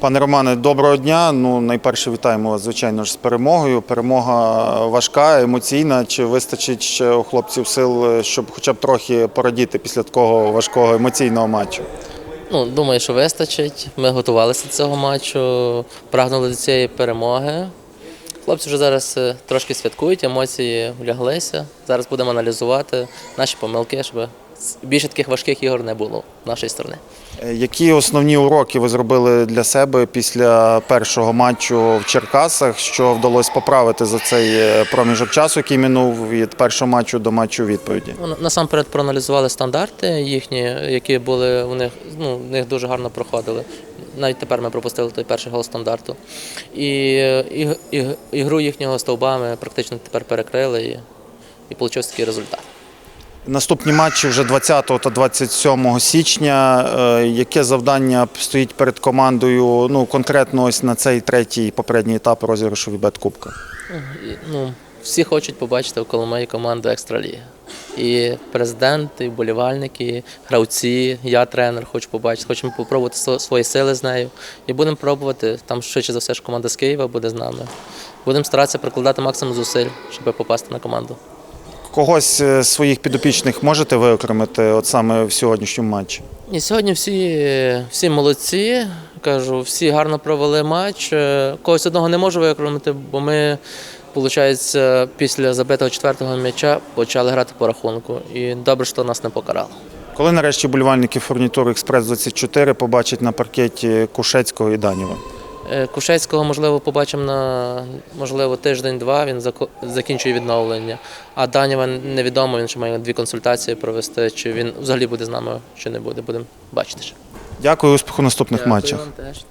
Пане Романе, доброго дня. Ну, найперше вітаємо вас, звичайно ж, з перемогою. Перемога важка, емоційна. Чи вистачить ще у хлопців сил, щоб хоча б трохи порадіти після такого важкого емоційного матчу? Ну, думаю, що вистачить. Ми готувалися до цього матчу, прагнули до цієї перемоги. Хлопці вже зараз е, трошки святкують, емоції вляглися. Зараз будемо аналізувати наші помилки, щоб більше таких важких ігор не було з нашої сторони. Е, Які основні уроки ви зробили для себе після першого матчу в Черкасах? Що вдалося поправити за цей е, проміжок часу, який минув від першого матчу до матчу відповіді? Ну, насамперед проаналізували стандарти їхні, які були у них, ну, в них дуже гарно проходили. Навіть тепер ми пропустили той перший гол стандарту. І, і, і, ігру їхнього стовба ми практично тепер перекрили і, і вийшов такий результат. Наступні матчі вже 20 та 27 січня. Е, Яке завдання стоїть перед командою? Ну конкретно ось на цей третій попередній етап розіграшу Вібет Кубка? Ну, всі хочуть побачити в Коломиї команду Екстраліги. І президент, і вболівальники, і гравці, я тренер, хочу побачити, хочемо попробувати сво- свої сили з нею. І будемо пробувати. Там швидше за все ж команда з Києва буде з нами. Будемо старатися прикладати максимум зусиль, щоб попасти на команду. Когось е, з своїх підопічних можете виокремити от саме в сьогоднішньому матчі? І сьогодні всі, всі молодці. Кажу, всі гарно провели матч. Е, Когось одного не можу виокремити, бо ми, виходить, після забитого четвертого м'яча почали грати по рахунку. І добре, що нас не покарало. Коли нарешті болівальники фурнітури Експрес 24 побачать на паркеті Кушецького і Данєва? Е, Кушецького, можливо, побачимо на можливо тиждень-два. Він закінчує відновлення. А Данєва невідомо. Він ще має дві консультації провести. Чи він взагалі буде з нами, чи не буде. Будемо бачити. ще. Дякую, успіху в наступних матчах. Вам теж.